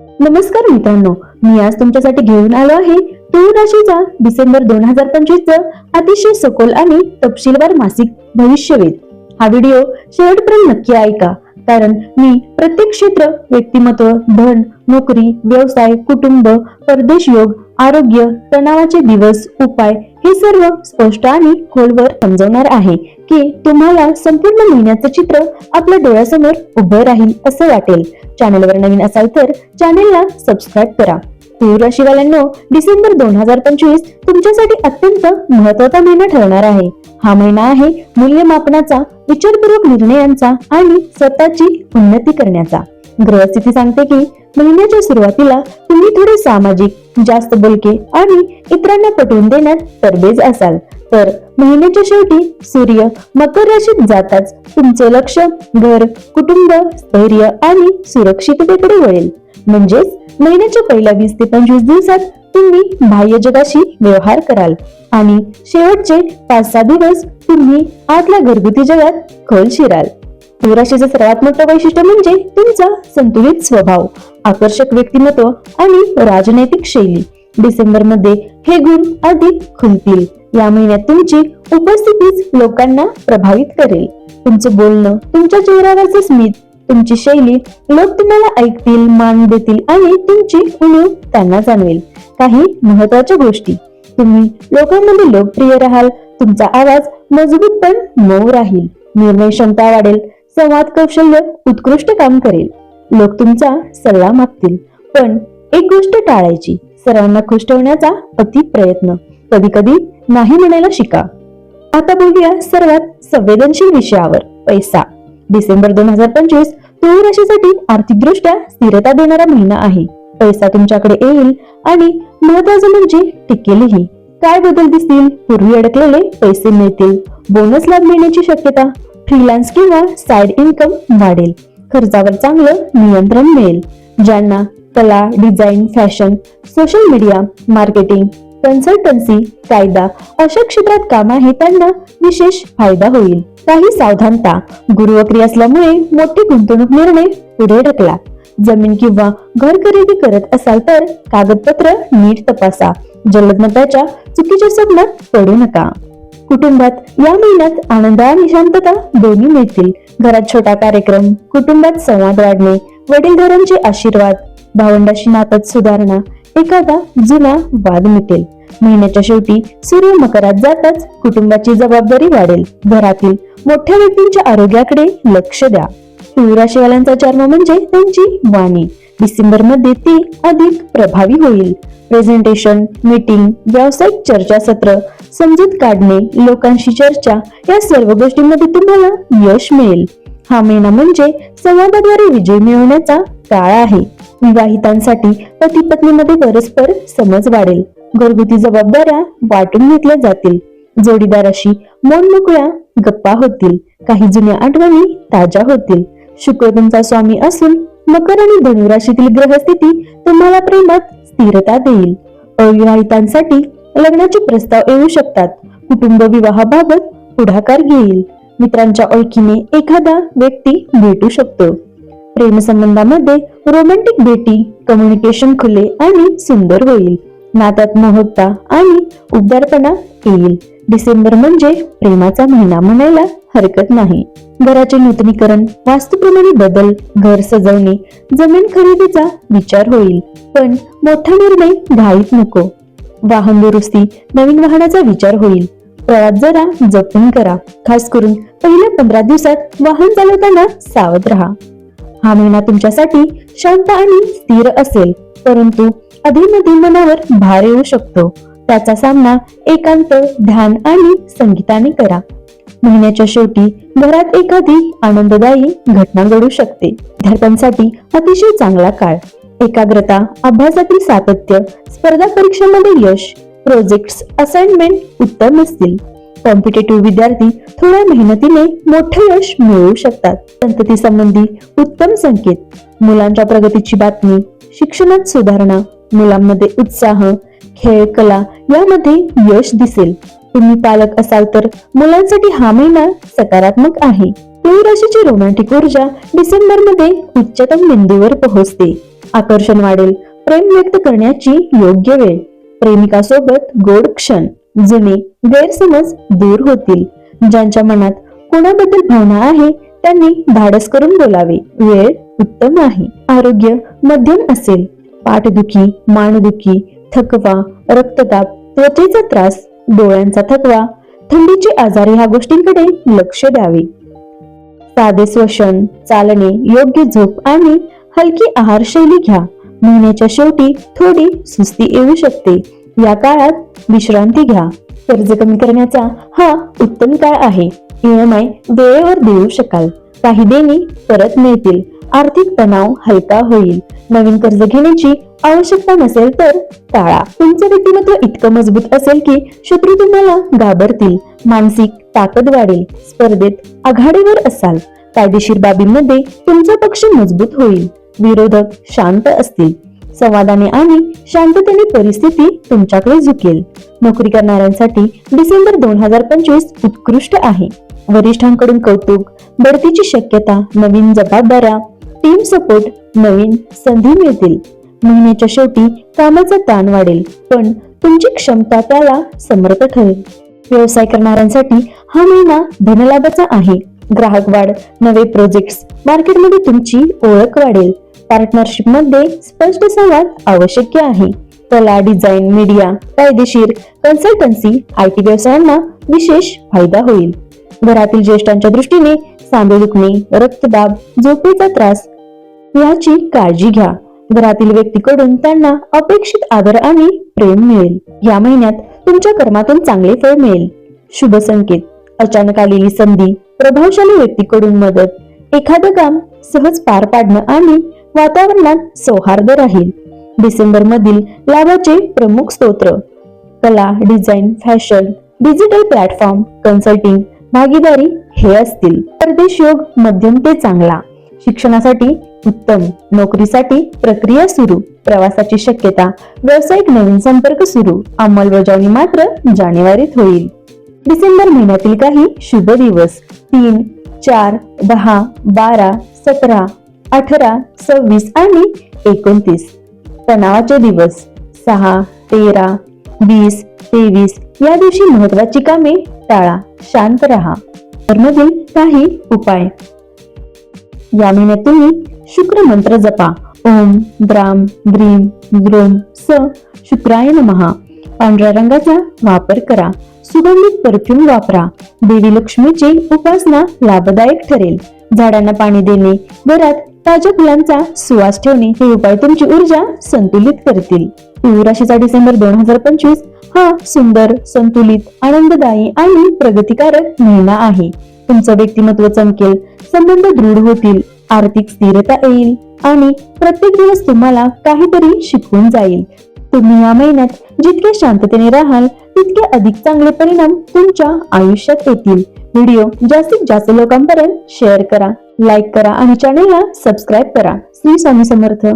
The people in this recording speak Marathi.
नमस्कार मित्रांनो मी आज तुमच्यासाठी घेऊन आलो आहे तूळ राशीचा डिसेंबर दोन हजार पंचवीस अतिशय सखोल आणि तपशीलवार मासिक भविष्यवेध. हा व्हिडिओ शेवटपर्यंत नक्की ऐका कारण मी प्रत्येक क्षेत्र व्यक्तिमत्व धन नोकरी व्यवसाय कुटुंब परदेश योग आरोग्य तणावाचे दिवस उपाय हे सर्व स्पष्ट आणि खोलवर समजवणार आहे की तुम्हाला संपूर्ण महिन्याचं चित्र आपल्या डोळ्यासमोर उभं राहील असं वाटेल. चॅनलवर नवीन असाल तर चॅनेलला सबस्क्राईब करा. तीव्र राशीवाल्यांनो डिसेंबर दोन हजार पंचवीस तुमच्यासाठी अत्यंत महत्त्वाचा महिना ठरणार आहे. हा महिना आहे मूल्यमापनाचा विचारपूर्वक निर्णयांचा आणि स्वतःची उन्नती करण्याचा. ग्रहस्थिती सांगते की महिन्याच्या सुरुवातीला तुम्ही थोडे सामाजिक जास्त बोलके आणि इतरांना पटवून देण्यात तरबेज असाल. तर महिन्याच्या शेवटी सूर्य मकर राशीत जाताच तुमचे लक्ष घर कुटुंब स्थैर्य आणि सुरक्षिततेकडे वळेल. म्हणजेच महिन्याच्या पहिल्या वीस ते पंचवीस दिवसात तुम्ही बाह्य जगाशी व्यवहार कराल आणि शेवटचे पाच सहा दिवस तुम्ही आतल्या घरगुती जगात खोल शिराल. राशीचं सर्वात मोठं वैशिष्ट्य म्हणजे तुमचा संतुलित स्वभाव आकर्षक व्यक्तिमत्व आणि राजनैतिक शैली. डिसेंबरमध्ये हे गुण अधिक खुलतील. या महिन्यात तुमची उपस्थितीच लोकांना प्रभावित करेल. तुमचं बोलणं तुमच्या चेहऱ्यावरचं स्मित तुमची शैली लोक तुम्हाला ऐकतील मान देतील आणि तुमची उणीव त्यांना जाणवेल. काही महत्त्वाच्या गोष्टी. तुम्ही लोकांमध्ये लोकप्रिय राहाल. तुमचा आवाज मजबूत पण मऊ राहील. निर्णय क्षमता वाढेल. संवाद कौशल्य उत्कृष्ट काम करेल. लोक तुमचा सल्ला मागतील. पण एक गोष्ट टाळायची. सर्वांना खुश ठेवण्याचा अति प्रयत्न कधी कधी नाही म्हणायला शिका. आता बोलूया सर्वात संवेदनशील विषयावर पैसा. डिसेंबर दोन हजार पंचवीस तुळ राशीसाठी आर्थिकदृष्ट्या स्थिरता देणारा महिना आहे. पैसा तुमच्याकडे येईल आणि महत्वाचं म्हणजे टिकेलही. काय बदल दिसतील? पूर्वी अडकलेले पैसे मिळतील. बोनस लाभ मिळण्याची शक्यता. फ्रीलान्स किंवा साइड इन्कम वाढेल. खर्चावर चांगलं नियंत्रण मिळेल. ज्यांना कला design fashion social media marketing consultancy कायदा अशा क्षेत्रात काम आहे त्यांना विशेष फायदा होईल. काही सावधानता. गुरुवक्री असल्यामुळे मोठे गुंतवणूक निर्णय पुढे ढकला. जमीन किंवा घर खरेदी करत असाल तर कागदपत्र नीट तपासा. जलद नफ्याच्या चुकीच्या स्वप्नात पडू नका. कुटुंबात या महिन्यात आनंद आणि शांतता दोन्ही मिळतील. घरात छोटा कार्यक्रम कुटुंबात संवाद वाढणे वडीलधारांचे आशीर्वाद भावंडाशी नात्यात सुधारणा एखादा जुना वाद मिटेल. महिन्याच्या शेवटी सूर्य मकरात जाताच कुटुंबाची जबाबदारी वाढेल. घरातील मोठ्या व्यक्तींच्या आरोग्याकडे लक्ष द्या. राशीवाल्यांचा चर्म म्हणजे त्यांची वाणी. डिसेंबरमध्ये ती अधिक प्रभावी होईल. प्रेझेंटेशन मीटिंग व्यावसायिक चर्चासत्र समजूत काढणे लोकांशी चर्चा या सर्व गोष्टींमध्ये तुम्हाला यश मिळेल. हा महिना म्हणजे संवादाद्वारे विजय मिळवण्याचा काळ आहे. विवाहितांसाठी पती पत्नीमध्ये परस्पर समज वाढेल. घरगुती जबाबदाऱ्या वाटून घेतल्या जातील. जोडीदाराशी मोकळ्या गप्पा होतील. काही जुन्या आठवणी ताज्या होतील. शुक्र तुमचा स्वामी असून मकर आणि धनुराशीतील ग्रहस्थिती तुम्हाला प्रेमात स्थिरता देईल. अविवाहितांसाठी लग्नाचे प्रस्ताव येऊ शकतात. कुटुंब विवाहाबाबत पुढाकार घेईल. मित्रांच्या ओळखीने एखादा व्यक्ती भेटू शकतो. प्रेमसंबंधामध्ये रोमॅन्टिक भेटी कम्युनिकेशन खुले आणि सुंदर होईल. नात्यात मोहकता आणि उबदारपणा येईल. डिसेंबर म्हणजे प्रेमाचा महिना म्हणायला हरकत नाही. घराचे नूतनीकरण वास्तूप्रमाणे बदल घर सजवणे जमीन खरेदीचा विचार होईल. पण मोठा निर्णय घाईत नको. वाहन दुरुस्ती नवीन वाहनाचा विचार होईल. प्रवास जरा जपून करा. खास करून पहिल्या पंधरा दिवसात वाहन चालवताना सावध राहा. हा महिना तुमच्यासाठी शांत आणि स्थिर असेल परंतु अधीनधी मनावर भार येऊ शकतो. त्याचा सामना एकांत ध्यान आणि संगीताने करा. महिन्याच्या शेवटी घरात एखादी आनंददायी घटना घडू शकते. विद्यार्थ्यांसाठी अतिशय चांगला काळ. एकाग्रता अभ्यासातील सातत्य स्पर्धा परीक्षांमध्ये यश प्रोजेक्ट्स असाइनमेंट उत्तम असतील. कॉम्पिटेटिव्ह विद्यार्थी थोड्या मेहनतीने मोठे यश मिळवू शकतात. संतती संबंधी उत्तम संकेत मुलांच्या प्रगतीची बातमी शिक्षणात सुधारणा मुलांमध्ये उत्साह खेळ कला यामध्ये यश दिसेल. तुम्ही पालक असाल तर मुलांसाठी हा महिना सकारात्मक आहे. तुळ राशीची रोमॅन्टिक ऊर्जा डिसेंबरमध्ये उच्चतम बिंदूवर पोहोचते. आकर्षण वाढेल प्रेम व्यक्त करण्याची योग्य वेळ. प्रेमिकासोबत गोड क्षण. जुने गैरसमज दूर होतील. ज्यांच्या मनात कोणाबद्दल भावना आहे त्यांनी धाडस करून बोलावे. वेळ उत्तम आहे. आरोग्य मध्यम असेल. पाठदुखी मानदुखी थकवा रक्तदाब त्वचेचा त्रास डोळ्यांचा थकवा थंडीचे आजार ह्या गोष्टींकडे लक्ष द्यावे. साधे श्वसन चालणे योग्य झोप आणि हलकी आहार शैली घ्या. महिन्याच्या शेवटी थोडी सुस्ती येऊ शकते. या काळात विश्रांती घ्या. कर्ज कमी करण्याचा हा उत्तम काळ आहे. ईएमआय वेळेवर देऊ शकाल. काही देणी परत मिळतील. आर्थिक तणाव हलका होईल. नवीन कर्ज घेण्याची आवश्यकता नसेल तर टाळा. तुमचं व्यक्तिमत्व इतकं मजबूत असेल की शत्रू तुम्हाला घाबरतील. मानसिक ताकद वाढेल. स्पर्धेत आघाडीवर असाल. कायदेशीर बाबींमध्ये तुमचा पक्ष मजबूत होईल. विरोधक शांत असतील. संवादाने आणि शांततेने परिस्थिती तुमच्याकडे झुकेल. नोकरी करणाऱ्यांसाठी डिसेंबर दोन हजार पंचवीस उत्कृष्ट आहे. वरिष्ठांकडून कौतुक बढतीची शक्यता नवीन जबाबदाऱ्या टीम सपोर्ट नवीन संधी मिळतील. महिन्याच्या शेवटी कामाचा ताण वाढेल पण तुमची क्षमता त्याला समर्थ ठरेल. व्यवसाय करणाऱ्यांसाठी हा महिना धनलाभाचा आहे. ग्राहक वाढ नवे प्रोजेक्ट्स मार्केटमध्ये तुमची ओळख वाढेल. पार्टनरशिपमध्ये स्पष्ट संवाद आवश्यक आहे. कला डिझाईन मीडिया कायदेशीर कन्सल्टन्सी आय टी व्यवसायांना विशेष फायदा होईल. घरातील ज्येष्ठांच्या दृष्टीने सांधे दुखणे रक्तदाब झोपेचा त्रास याची काळजी घ्या. घरातील व्यक्तीकडून त्यांना अपेक्षित आदर आणि प्रेम मिळेल. या महिन्यात तुमच्या कर्मातून चांगले फळ मिळेल. शुभ संकेत. अचानक आलेली संधी प्रभावशाली व्यक्तीकडून मदत. एखादं काम सहज पार पाडणं आणि वातावरणात सौहार्द राहील. डिसेंबर मधील लाभाचे प्रमुख स्तोत्र कला design fashion digital platform consulting भागीदारी हे असतील. परदेश योग मध्यम ते चांगला. शिक्षणासाठी उत्तम नोकरीसाठी प्रक्रिया सुरू प्रवासाची शक्यता व्यावसायिक नवीन संपर्क सुरू अंमलबजावणी मात्र जानेवारीत होईल. डिसेंबर महिन्यातील काही शुभ दिवस तीन चार दहा बारा सतरा अठरा सव्वीस आणि एकोणतीस. तणावाचे दिवस सहा तेरा वीस तेवीस या दिवशी महत्वाची कामे टाळा शांत राहा. मधील काही उपाय. या महिन्यात तुम्ही शुक्र मंत्र जपा. ओम द्राम द्रीम द्रोम स शुक्राय नमहा पांढऱ्या रंगाचा वापर करा. सुगंधित परफ्यूम वापरा. देवी लक्ष्मीची उपासना लाभदायक ठरेल. झाडांना पाणी देणे घरात ताज्या फुलांचा सुवास ठेवणे हे उपाय तुमची ऊर्जा संतुलित करतील. तुळू राशीचा डिसेंबर दोन हजार पंचवीस हा सुंदर संतुलित आनंददायी आणि प्रगतिकारक महिना आहे. तुमचं व्यक्तिमत्व चमकेल संबंध दृढ होतील आर्थिक स्थिरता येईल आणि प्रत्येक दिवस तुम्हाला काहीतरी शिकून जाईल. तुम्ही या महिन्यात जितके शांततेने राहाल तितके अधिक चांगले परिणाम तुमच्या आयुष्यात येतील. व्हिडिओ जास्तीत जास्त लोकांपर्यंत शेअर करा लाईक करा आणि चॅनेलला सबस्क्राईब करा. श्री स्वामी समर्थ.